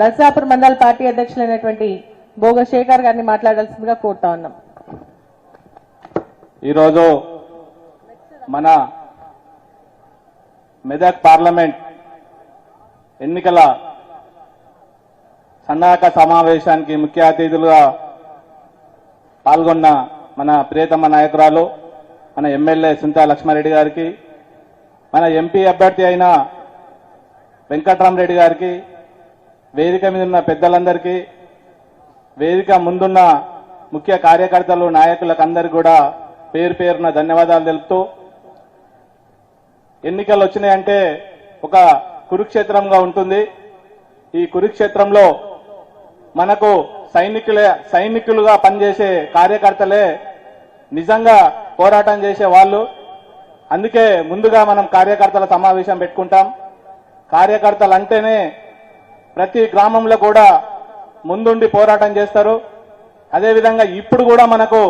నర్సాపూర్ మండల పార్టీ అధ్యక్షులైనటువంటి భోగ శేఖర్ గారిని మాట్లాడాల్సిందిగా కోరుతా ఉన్నాం. ఈరోజు మన మెదక్ పార్లమెంట్ ఎన్నికల సన్నాహక సమావేశానికి ముఖ్య అతిథులుగా పాల్గొన్న మన ప్రియతమ నాయకురాలు మన ఎమ్మెల్యే సుంతా లక్ష్మారెడ్డి గారికి మన ఎంపీ అభ్యర్థి అయిన వెంకట్రామరెడ్డి గారికి వేదిక మీద ఉన్న పెద్దలందరికీ వేదిక ముందున్న ముఖ్య కార్యకర్తలు నాయకులకు అందరికీ కూడా పేరు పేరున ధన్యవాదాలు తెలుపుతూ ఎన్నికలు వచ్చినాయంటే ఒక కురుక్షేత్రంగా ఉంటుంది. ఈ కురుక్షేత్రంలో మనకు సైనికులే సైనికులుగా పనిచేసే కార్యకర్తలే నిజంగా పోరాటం చేసే వాళ్ళు. అందుకే ముందుగా మనం కార్యకర్తల సమావేశం పెట్టుకుంటాం. కార్యకర్తలు అంటేనే ప్రతి గ్రామంలో కూడా ముందుండి పోరాటం చేస్తారు. అదేవిధంగా ఇప్పుడు కూడా మనకు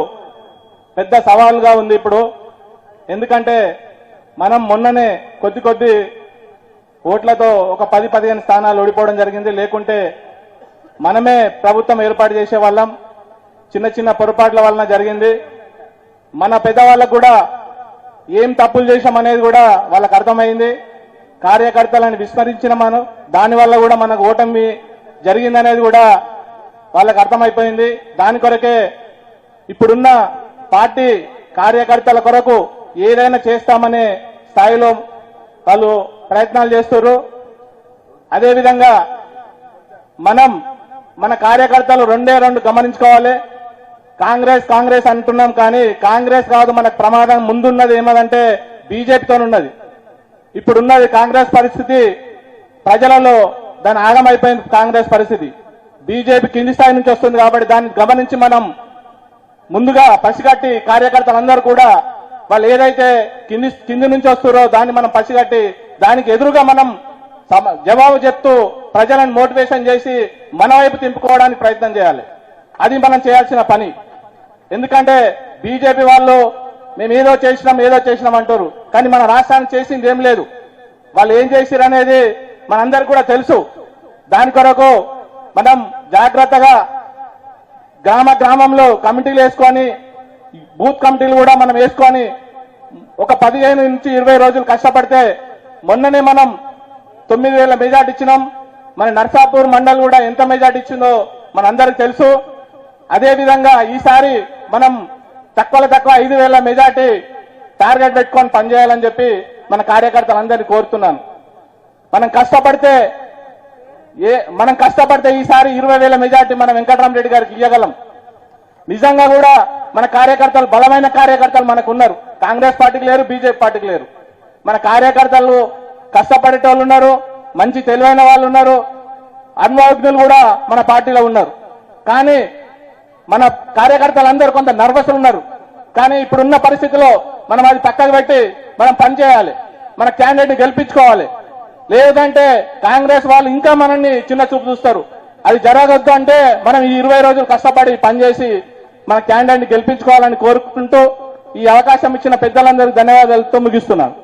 పెద్ద సవాలుగా ఉంది ఇప్పుడు. ఎందుకంటే మనం మొన్ననే కొద్ది కొద్ది ఓట్లతో ఒక పది పదిహేను స్థానాలు ఓడిపోవడం జరిగింది. లేకుంటే మనమే ప్రభుత్వం ఏర్పాటు చేసే వాళ్ళం. చిన్న చిన్న పొరపాట్ల వలన జరిగింది. మన పెద్దవాళ్ళకు కూడా ఏం తప్పులు చేశామనేది కూడా వాళ్ళకు అర్థమైంది. కార్యకర్తలను విస్మరించిన మనం దానివల్ల కూడా మనకు ఓటమి జరిగిందనేది కూడా వాళ్ళకు అర్థమైపోయింది. దాని కొరకే ఇప్పుడున్న పార్టీ కార్యకర్తల కొరకు ఏదైనా చేస్తామనే స్థాయిలో వాళ్ళు ప్రయత్నాలు చేస్తున్నారు అదేవిధంగా మనం మన కార్యకర్తలు రెండే రెండు గమనించుకోవాలి. కాంగ్రెస్ కాంగ్రెస్ అంటున్నాం కానీ కాంగ్రెస్ కాదు మనకు ప్రమాదం ముందున్నది ఏమదంటే బీజేపీతో ఉన్నది ఇప్పుడున్నది కాంగ్రెస్ పరిస్థితి ప్రజలలో దాని ఆగమైపోయింది కాంగ్రెస్ పరిస్థితి. బీజేపీ కింది స్థాయి నుంచి వస్తుంది కాబట్టి దాన్ని గమనించి మనం ముందుగా పసిగట్టి కార్యకర్తలందరూ కూడా వాళ్ళు ఏదైతే కింది కింది నుంచి వస్తారో దాన్ని మనం పసిగట్టి దానికి ఎదురుగా మనం జవాబు చెప్తూ ప్రజలను మోటివేషన్ చేసి మన వైపు తింపుకోవడానికి ప్రయత్నం చేయాలి. అది మనం చేయాల్సిన పని. ఎందుకంటే బీజేపీ వాళ్ళు మేము ఏదో చేసినాం ఏదో చేసినాం అంటారు. కానీ మన రాష్ట్రానికి చేసింది ఏం లేదు. వాళ్ళు ఏం చేసిరు అనేది మనందరికి కూడా తెలుసు. దాని కొరకు మనం జాగ్రత్తగా గ్రామ గ్రామంలో కమిటీలు వేసుకొని బూత్ కమిటీలు కూడా మనం వేసుకొని ఒక పదిహేను నుంచి ఇరవై రోజులు కష్టపడితే మొన్ననే మనం తొమ్మిది వేల మెజార్ట్ ఇచ్చినాం. మన నర్సాపూర్ మండల్ కూడా ఎంత మెజార్ట్ ఇచ్చిందో మనందరికి తెలుసు. అదేవిధంగా ఈసారి మనం తక్కువలో తక్కువ ఐదు వేల మెజార్టీ టార్గెట్ పెట్టుకొని పనిచేయాలని చెప్పి మన కార్యకర్తలందరినీ కోరుతున్నాను. మనం కష్టపడితే ఏ మనం కష్టపడితే ఈసారి ఇరవై వేల మెజార్టీ మనం వెంకటరామరెడ్డి గారికి ఇవ్వగలం నిజంగా కూడా మన కార్యకర్తలు బలమైన కార్యకర్తలు మనకు ఉన్నారు కాంగ్రెస్ పార్టీకి లేరు బీజేపీ పార్టీకి లేరు. మన కార్యకర్తలు కష్టపడేటోళ్ళు ఉన్నారు మంచి తెలివైన వాళ్ళు ఉన్నారు అనుభవజ్ఞులు కూడా మన పార్టీలో ఉన్నారు. కానీ మన కార్యకర్తలందరూ కొంత నర్వస్ ఉన్నారు. కానీ ఇప్పుడున్న పరిస్థితిలో మనం అది పక్కకు పెట్టి మనం పనిచేయాలి మన క్యాండిడేట్ గెలిపించుకోవాలి. లేదంటే కాంగ్రెస్ వాళ్ళు ఇంకా మనల్ని చిన్న చూపు చూస్తారు. అది జరగద్దు అంటే మనం ఈ ఇరవై రోజులు కష్టపడి పనిచేసి మన క్యాండిడేట్ని గెలిపించుకోవాలని కోరుకుంటూ ఈ అవకాశం ఇచ్చిన పెద్దలందరికీ ధన్యవాదాలతో ముగిస్తున్నాను.